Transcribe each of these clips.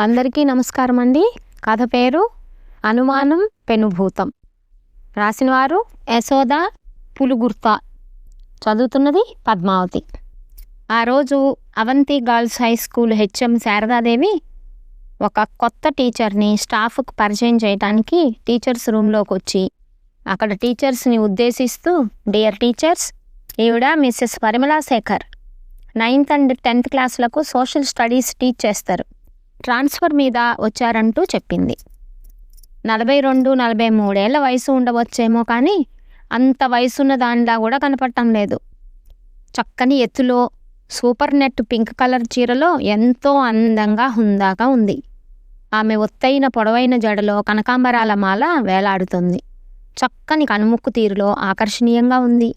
అందరికీ నమస్కారం అండి కథ పేరు అనుమానం పెనుభూతం. రాసినవారు యశోద పులుగుర్త. చదువుతున్నది పద్మావతి. ఆ రోజు Avanti girls high school HM Sharadadevi ఒక కొత్త టీచర్ని స్టాఫ్కు పరిచయం చేయడానికి టీచర్స్ రూమ్లోకి వచ్చి అక్కడ టీచర్స్ని ఉద్దేశిస్తూ డియర్ టీచర్స్ ఈవిడ Mrs Parimala Shekhar ninth and tenth క్లాసులకు social studies teach చేస్తారు. ట్రాన్స్ఫర్ మీద వచ్చారంటూ చెప్పింది. నలభై రెండు నలభై మూడేళ్ళ వయసు ఉండవచ్చేమో కానీ అంత వయసున్న దానిలా కూడా కనపడటం లేదు. చక్కని ఎత్తులో సూపర్ నెట్ పింక్ కలర్ చీరలో ఎంతో అందంగా హుందాగా ఉంది. ఆమె ఒత్తైన పొడవైన జడలో కనకాంబరాల మాల వేలాడుతుంది. చక్కని కనుముక్కు తీరులో ఆకర్షణీయంగా ఉంది.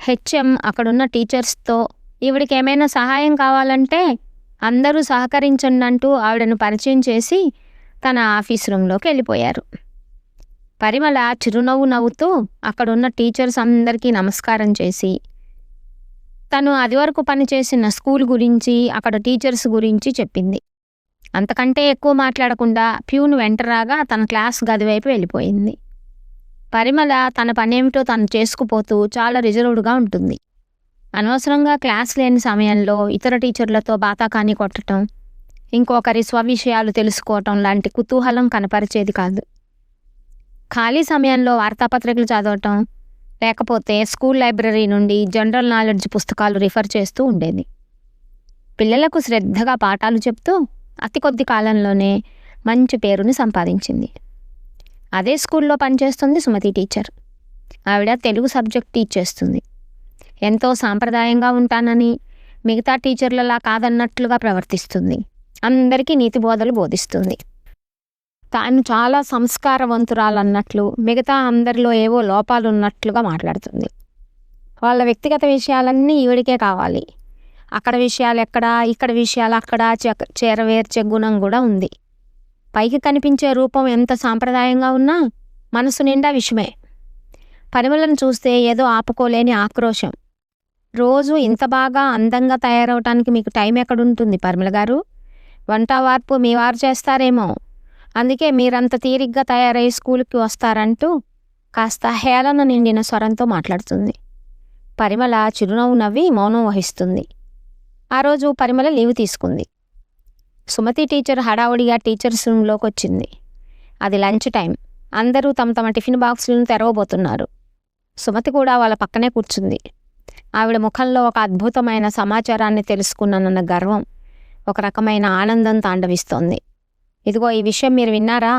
హెచ్ఎం అక్కడున్న టీచర్స్తో ఈవిడికి ఏమైనా సహాయం కావాలంటే అందరూ సహకరించండి అంటూ ఆవిడను పరిచయం చేసి తన ఆఫీస్ రూమ్లోకి వెళ్ళిపోయారు. పరిమళ చిరునవ్వు నవ్వుతూ అక్కడున్న టీచర్స్ అందరికీ నమస్కారం చేసి తను అదివరకు పనిచేసిన స్కూల్ గురించి అక్కడ టీచర్స్ గురించి చెప్పింది. అంతకంటే ఎక్కువ మాట్లాడకుండా ప్యూన్ వెంటరాగా తన క్లాస్ గది వైపు వెళ్ళిపోయింది. పరిమళ తన పనేమిటో తను చేసుకుపోతూ చాలా రిజర్వ్డ్గా ఉంటుంది. అనవసరంగా క్లాస్ లేని సమయంలో ఇతర టీచర్లతో బాతాకాని కొట్టడం ఇంకొకరి స్వవిషయాలు తెలుసుకోవటం లాంటి కుతూహలం కనపరిచేది కాదు. ఖాళీ సమయంలో వార్తాపత్రికలు చదవటం లేకపోతే స్కూల్ లైబ్రరీ నుండి జనరల్ నాలెడ్జ్ పుస్తకాలు రిఫర్ చేస్తూ ఉండేది. పిల్లలకు శ్రద్ధగా పాఠాలు చెప్తూ అతి కొద్ది కాలంలోనే మంచి పేరుని సంపాదించింది. అదే స్కూల్లో పనిచేస్తుంది సుమతి టీచర్. ఆవిడ తెలుగు సబ్జెక్ట్ టీచ్ చేస్తుంది. ఎంతో సాంప్రదాయంగా ఉంటానని మిగతా టీచర్లలా కాదన్నట్లుగా ప్రవర్తిస్తుంది. అందరికీ నీతి బోధలు బోధిస్తుంది. తాను చాలా సంస్కారవంతురాలన్నట్లు మిగతా అందరిలో ఏవో లోపాలు ఉన్నట్లుగా మాట్లాడుతుంది. వాళ్ళ వ్యక్తిగత విషయాలన్నీ ఈవిడికే కావాలి. అక్కడ విషయాలు ఎక్కడ ఇక్కడ విషయాలు అక్కడ చె- చేరవేర్చే గుణం కూడా ఉంది. పైకి కనిపించే రూపం ఎంత సాంప్రదాయంగా ఉన్నా మనసు నిండా విషమే. పరిమళను చూస్తే ఏదో ఆపుకోలేని ఆక్రోశం. రోజు ఇంత బాగా అందంగా తయారవటానికి మీకు టైం ఎక్కడుంటుంది పరిమళ గారు? వంట వార్పు మీ వారు చేస్తారేమో. అందుకే మీరంత తీరిగ్గా తయారై స్కూల్కి వస్తారంటూ కాస్త హేళన నిండిన స్వరంతో మాట్లాడుతుంది. పరిమళ చిరునవ్వు నవ్వి మౌనం వహిస్తుంది. ఆ రోజు పరిమళ లీవ్ తీసుకుంది. సుమతి టీచర్ హడావుడిగా టీచర్స్ రూమ్లోకి వచ్చింది. అది లంచ్ టైం అందరూ తమ తమ టిఫిన్ బాక్సులను తెరవబోతున్నారు. సుమతి కూడా వాళ్ళ పక్కనే కూర్చుంది. ఆవిడ ముఖంలో ఒక అద్భుతమైన సమాచారాన్ని తెలుసుకున్నానన్న గర్వం ఒక రకమైన ఆనందం తాండవిస్తోంది. ఇదిగో ఈ విషయం మీరు విన్నారా?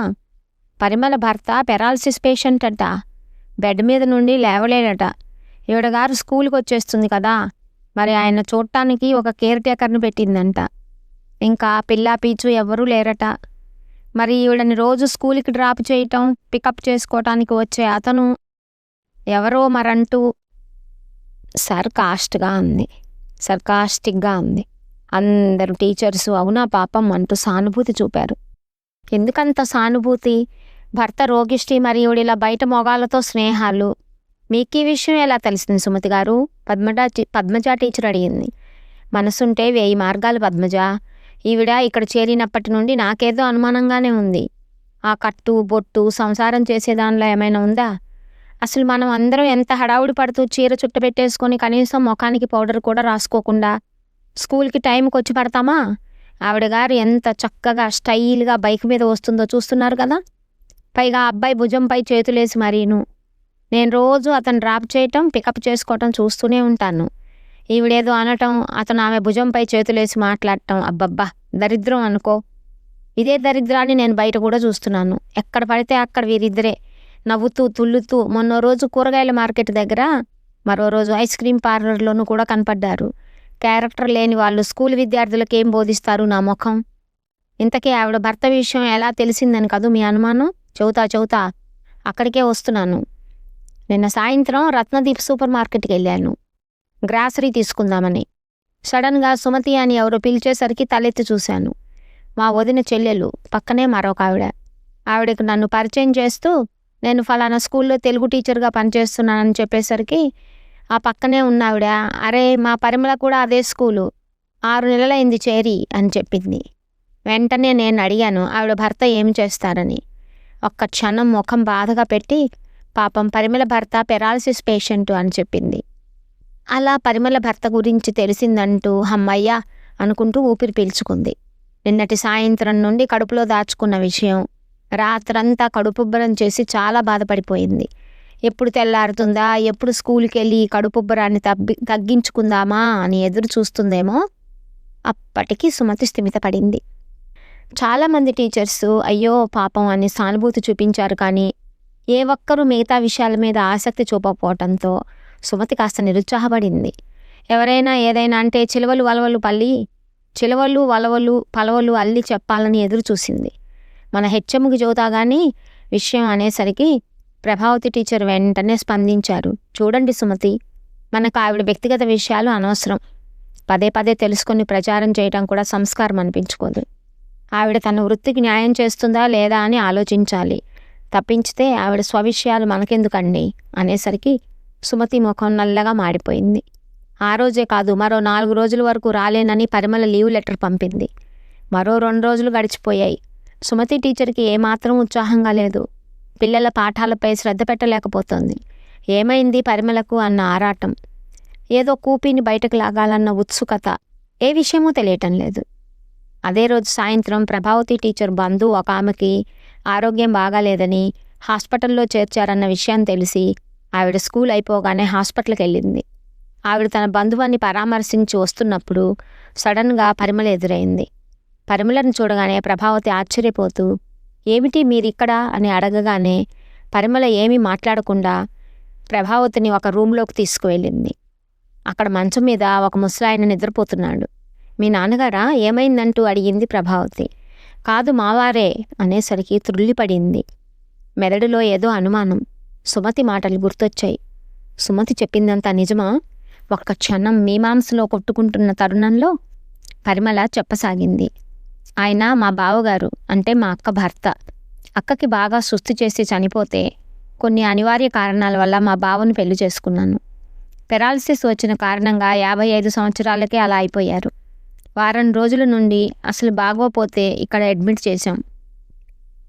పరిమళ భర్త పెరాలసిస్ పేషెంట్ అట బెడ్ మీద నుండి లేవలేడట. ఈవిడ గారు స్కూల్కి వచ్చేస్తుంది కదా. మరి ఆయన చూడటానికి ఒక కేర్ టేకర్ని పెట్టిందంట. ఇంకా పిల్ల పీచు ఎవరూ లేరట. మరి ఈవిడని రోజు స్కూల్కి డ్రాప్ చేయటం పికప్ చేసుకోవటానికి వచ్చే అతను ఎవరో మరంటూ సర్కాస్ట్గా ఉంది సర్కాస్టిక్గా ఉంది అందరు టీచర్సు అవునా పాపం అంటూ సానుభూతి చూపారు. ఎందుకంత సానుభూతి? భర్త రోగిష్టి మరియు ఇలా బయట మొగాలతో స్నేహాలు. మీకు ఈ విషయం ఎలా తెలిసింది సుమతి గారు? పద్మజ పద్మజ టీచర్ అడిగింది. మనసుంటే వేయి మార్గాలు పద్మజ. ఈవిడ ఇక్కడ చేరినప్పటి నుండి నాకేదో అనుమానంగానే ఉంది. ఆ కట్టు బొట్టు సంసారం చేసేదానిలో ఏమైనా ఉందా? అసలు మనం అందరం ఎంత హడావుడి పడుతూ చీర చుట్ట పెట్టేసుకొని కనీసం ముఖానికి పౌడర్ కూడా రాసుకోకుండా స్కూల్కి టైంకి వచ్చి పడతామా? ఆవిడ గారు ఎంత చక్కగా స్టైల్గా బైక్ మీద వస్తుందో చూస్తున్నారు కదా? పైగా అబ్బాయి భుజంపై చేతులేసి మరీను. నేను రోజు అతను డ్రాప్ చేయటం పికప్ చేసుకోవటం చూస్తూనే ఉంటాను. ఈవిడేదో అనటం అతను ఆమె భుజంపై చేతులేసి మాట్లాడటం. అబ్బబ్బా! దరిద్రం అనుకో. ఇదే దరిద్రాన్ని నేను బయట కూడా చూస్తున్నాను. ఎక్కడ పడితే అక్కడ వీరిద్దరే. నవ్వుతూ తుల్లుతూ మొన్న రోజు కూరగాయల మార్కెట్ దగ్గర మరో రోజు ఐస్ క్రీమ్ పార్లర్లోనూ కూడా కనపడ్డారు. క్యారెక్టర్ లేని వాళ్ళు స్కూల్ విద్యార్థులకు ఏం బోధిస్తారు నా ముఖం? ఇంతకీ ఆవిడ భర్త విషయం ఎలా తెలిసిందని కదూ మీ అనుమానం? చౌతా చౌతా అక్కడికే వస్తున్నాను. నిన్న సాయంత్రం రత్నదీప్ సూపర్ మార్కెట్కి వెళ్ళాను. గ్రాసరీ తీసుకుందామని. సడన్గా సుమతి అని ఎవరో పిలిచేసరికి తలెత్తి చూశాను. మా వదిన చెల్లెలు పక్కనే మరొక ఆవిడ ఆవిడకు నన్ను పరిచయం చేస్తూ నేను ఫలానా స్కూల్లో తెలుగు టీచర్గా పనిచేస్తున్నానని చెప్పేసరికి ఆ పక్కనే ఉన్న ఆవిడ అరే మా పరిమళ కూడా అదే స్కూలు. ఆరు నెలలైంది చేరి అని చెప్పింది. వెంటనే నేను అడిగాను ఆవిడ భర్త ఏం చేస్తారని? ఒక్క క్షణం ముఖం బాధగా పెట్టి పాపం పరిమళ భర్త పెరాలసిస్ పేషెంట్ అని చెప్పింది. అలా పరిమళ భర్త గురించి తెలిసిందంటూ హమ్మయ్య అనుకుంటూ ఊపిరి పీల్చుకుంది. నిన్నటి సాయంత్రం నుండి కడుపులో దాచుకున్న విషయం రాత్రంతా కడుపుబ్బరం చేసి చాలా బాధపడిపోయింది. ఎప్పుడు తెల్లారుతుందా? ఎప్పుడు స్కూల్కి వెళ్ళి కడుపుబ్బరాన్ని తగ్గి తగ్గించుకుందామా అని ఎదురు చూస్తుందేమో అప్పటికి సుమతి స్థిమితపడింది చాలామంది టీచర్స్ అయ్యో పాపం అని సానుభూతి చూపించారు కానీ ఏ ఒక్కరూ మిగతా విషయాల మీద ఆసక్తి చూపకపోవటంతో సుమతి కాస్త నిరుత్సాహపడింది. ఎవరైనా ఏదైనా అంటే చిలువలు వలవలు పల్లి చిలువలు వలవలు పలవలు అల్లి చెప్పాలని ఎదురు చూసింది. మన హెచ్ఎంకి చదువుతా కానీ విషయం అనేసరికి ప్రభావతి టీచర్ వెంటనే స్పందించారు. చూడండి సుమతి మనకు ఆవిడ వ్యక్తిగత విషయాలు అనవసరం. పదే పదే తెలుసుకొని ప్రచారం చేయడం కూడా సంస్కారం అనిపించుకోదు. ఆవిడ తన వృత్తికి న్యాయం చేస్తుందా లేదా అని ఆలోచించాలి. తప్పించితే ఆవిడ స్వవిషయాలు మనకెందుకండి? అనేసరికి సుమతి ముఖం నల్లగా మాడిపోయింది. ఆ రోజే కాదు మరో నాలుగు రోజుల వరకు రాలేనని పరిమళ లీవ్ లెటర్ పంపింది. మరో రెండు రోజులు గడిచిపోయాయి. సుమతి టీచర్కి ఏమాత్రం ఉత్సాహంగా లేదు. పిల్లల పాఠాలపై శ్రద్ధ పెట్టలేకపోతోంది. ఏమైంది పరిమళకు అన్న ఆరాటం. ఏదో కూపిని బయటకు లాగాలన్న ఉత్సుకత. ఏ విషయమూ తెలియటం లేదు. అదే రోజు సాయంత్రం ప్రభావతి టీచర్ బంధు ఒక ఆమెకి ఆరోగ్యం బాగాలేదని హాస్పిటల్లో చేర్చారన్న విషయం తెలిసి ఆవిడ స్కూల్ అయిపోగానే హాస్పిటల్కి వెళ్ళింది. ఆవిడ తన బంధువాన్ని పరామర్శించి వస్తున్నప్పుడు సడన్గా పరిమళ ఎదురైంది. పరిమళను చూడగానే ప్రభావతి ఆశ్చర్యపోతూ ఏమిటి మీరిక్కడ? అని అడగగానే పరిమళ ఏమీ మాట్లాడకుండా ప్రభావతిని ఒక రూమ్లోకి తీసుకువెళ్ళింది. అక్కడ మంచం మీద ఒక ముసలాయన నిద్రపోతున్నాడు. మీ నాన్నగారా? ఏమైందంటూ అడిగింది ప్రభావతి. కాదు మావారే అనేసరికి త్రుళ్ళిపడింది మెదడులో ఏదో అనుమానం. సుమతి మాటలు గుర్తొచ్చాయి. సుమతి చెప్పిందంతా నిజమా? ఒక్క క్షణం మీమాంసలో కొట్టుకుంటున్న తరుణంలో? పరిమళ చెప్పసాగింది. ఆయన మా బావగారు అంటే మా అక్క భర్త అక్కకి బాగా సుస్థి చేసి చనిపోతే కొన్ని అనివార్య కారణాల వల్ల మా బావను పెళ్ళి చేసుకున్నాను. పెరాలసిస్ వచ్చిన కారణంగా యాభై ఐదు సంవత్సరాలకే అలా అయిపోయారు. వారం రోజుల నుండి అసలు బాగోపోతే ఇక్కడ అడ్మిట్ చేశాం.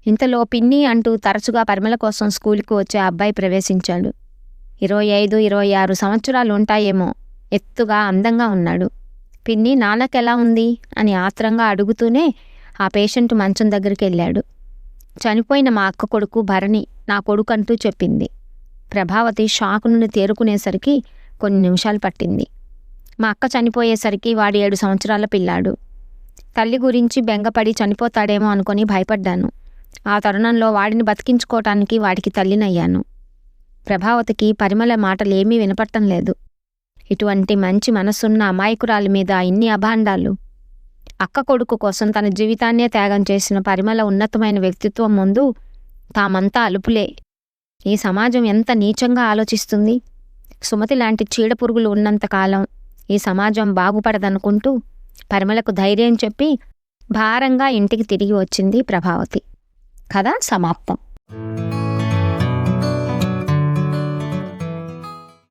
ఇంతలో పిన్ని అంటూ తరచుగా పరిమళ కోసం స్కూల్కి వచ్చే అబ్బాయి ప్రవేశించాడు. ఇరవై ఐదు ఇరవై ఆరు సంవత్సరాలు ఉంటాయేమో ఎత్తుగా అందంగా ఉన్నాడు. పిన్ని నాన్నకెలా ఉంది? అని ఆత్రంగా అడుగుతూనే ఆ పేషెంట్ మంచం దగ్గరికి వెళ్ళాడు. చనిపోయిన మా అక్క కొడుకు భరణి నా కొడుకు అంటూ చెప్పింది. ప్రభావతి షాక్ నుండి తేరుకునేసరికి కొన్ని నిమిషాలు పట్టింది. మా అక్క చనిపోయేసరికి వాడి ఏడు సంవత్సరాల పిల్లాడు. తల్లి గురించి బెంగపడి చనిపోతాడేమో అనుకొని భయపడ్డాను. ఆ తరుణంలో వాడిని బతికించుకోవటానికి వాడికి తల్లినయ్యాను. ప్రభావతికి పరిమళ మాటలేమీ వినపట్టం లేదు. ఇటువంటి మంచి మనసున్న అమాయకురాలి మీద ఇన్ని అభాండాలు. అక్క కొడుకు కోసం తన జీవితాన్నే త్యాగం చేసిన పరిమళ ఉన్నతమైన వ్యక్తిత్వం ముందు తామంతా అలుపులే. ఈ సమాజం ఎంత నీచంగా ఆలోచిస్తుంది? సుమతి లాంటి చీడపురుగులు ఉన్నంతకాలం ఈ సమాజం బాగుపడదనుకుంటూ పరిమళకు ధైర్యం చెప్పి భారంగా ఇంటికి తిరిగి వచ్చింది ప్రభావతి. కథ సమాప్తం.